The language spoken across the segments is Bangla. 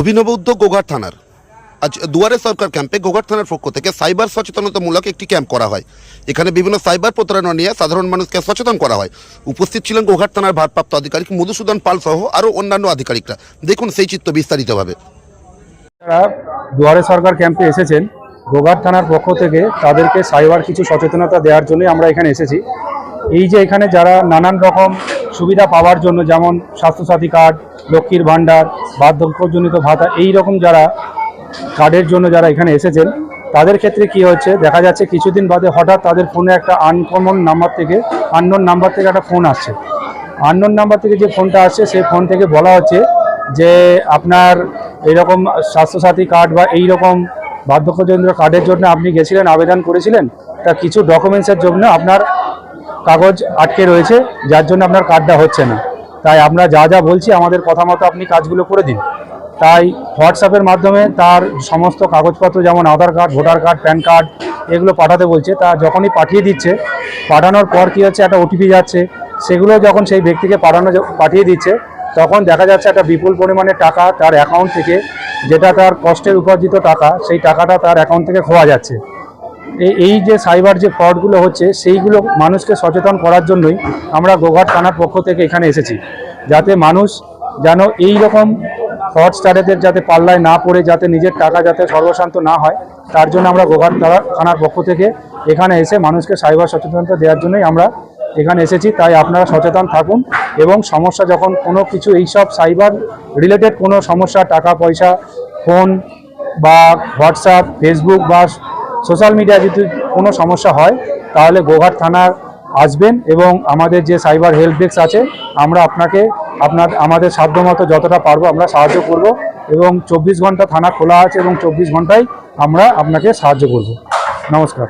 অভিনব উদ্যোগ গোঘাট থানার। আজ দুয়ারে সরকার ক্যাম্পে গোঘাট থানার পক্ষ থেকে সাইবার সচেতনতামূলক একটি ক্যাম্প করা হয়। এখানে বিভিন্ন সাইবার প্রতারণা নিয়ে সাধারণ মানুষকে সচেতন করা হয়। উপস্থিত ছিলেন গোঘাট থানার ভারপ্রাপ্ত আধিকারিক মধুসূদন পাল সহ আরও অন্যান্য আধিকারিকরা। দেখুন সেই চিত্র বিস্তারিতভাবে। যারা দুয়ারে সরকার ক্যাম্পে এসেছেন, গোঘাট থানার পক্ষ থেকে তাদেরকে সাইবার কিছু সচেতনতা দেওয়ার জন্যই আমরা এখানে এসেছি। এই যে এখানে যারা নানান রকম সুবিধা পাওয়ার জন্য, যেমন স্বাস্থ্যসাথী কার্ড, লক্ষ্মীর ভাণ্ডার বার্ধক্যজনিত ভাতা এই রকম যারা কার্ডের জন্য যারা এখানে এসেছেন, তাদের ক্ষেত্রে কি হচ্ছে? দেখা যাচ্ছে কিছুদিন বাদে হঠাৎ তাদের ফোনে একটা আনকমন নাম্বার থেকে আননোন নাম্বার থেকে একটা ফোন আসছে। আননোন নাম্বার থেকে যে ফোনটা আসছে, সেই ফোন থেকে বলা হচ্ছে যে আপনার এরকম স্বাস্থ্যসাথী কার্ড বা এই রকম বার্ধক্যজনিত কার্ডের জন্য আপনি গেছিলেন, আবেদন করেছিলেন, তা কিছু ডকুমেন্টসের জন্য আপনার কাগজ আটকে রয়েছে, যার জন্য আপনার কার্ডটা হচ্ছে না। তাই আমরা যা যা বলছি, আমাদের কথা মতো আপনি কাজগুলো করে দিন। তাই হোয়াটসঅ্যাপের মাধ্যমে তার সমস্ত কাগজপত্র, যেমন Aadhaar card, voter card, PAN card, এগুলো পাঠাতে বলছে। তা যখনই পাঠিয়ে দিচ্ছে, পাঠানোর পর কী হচ্ছে, একটা ওটিপি যাচ্ছে। সেগুলো যখন সেই ব্যক্তিকে পাঠানো পাঠিয়ে দিচ্ছে, তখন দেখা যাচ্ছে একটা বিপুল পরিমাণে টাকা তার অ্যাকাউন্ট থেকে, যেটা তার কষ্টের উপার্জিত টাকা, সেই টাকাটা তার অ্যাকাউন্ট থেকে খোয়া যাচ্ছে। এই- যে সাইবার যে ফ্রডগুলো হচ্ছে, সেইগুলো মানুষকে সচেতন করার জন্যই আমরা গোঘাট থানার পক্ষ থেকে এখানে এসেছি। যাতে মানুষ যেন এই রকম ফ্রডস্টারেদের যাতে পাল্লায় না পড়ে, যাতে নিজের টাকা যাতে সর্বশান্ত না হয়, তার জন্য আমরা গোঘাট থানার পক্ষ থেকে এখানে এসে মানুষকে সাইবার সচেতনতা দেওয়ার জন্যই আমরা এখানে এসেছি। তাই আপনারা সচেতন থাকুন এবং সমস্যা যখন কোনো কিছু এইসব সাইবার রিলেটেড কোনো সমস্যা, টাকা, পয়সা, ফোন বা হোয়াটসঅ্যাপ, ফেসবুক বা সোশ্যাল মিডিয়া যদি কোনো সমস্যা হয়, তাহলে গোঘাট থানার আসবেন এবং আমাদের যে সাইবার হেল্প ডেস্ক আছে, আমরা আপনাকে আপনার, আমাদের সাধ্যমতো যতটা পারব আমরা সাহায্য করব এবং চব্বিশ ঘণ্টা থানা খোলা আছে এবং চব্বিশ ঘন্টায় আমরা আপনাকে সাহায্য করব। নমস্কার।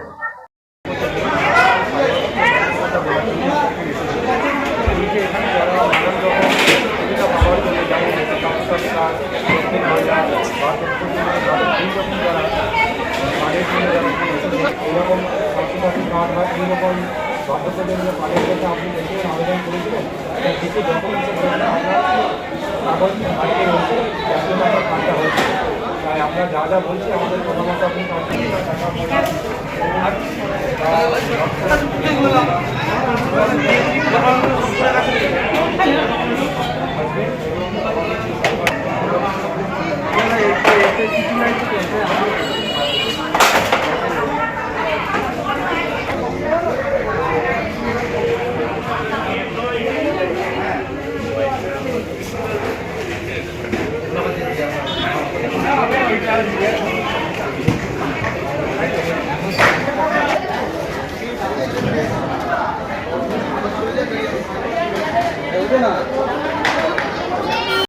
এরকম স্বাস্থ্যসাথী কার্ড বা এইরকম বার্ধক্যজনিত কার্ডের জন্য আপনি দেখে আবেদন করেছিলেন? তা কিছু ডকুমেন্টসের জন্য আপনার কাগজ আটকে রয়েছে জন্য কার্ডটা হয়েছে। তাই আমরা যা যা বলছি, আমাদের প্রথমত মতো আপনি কাজ இருந்துச்சு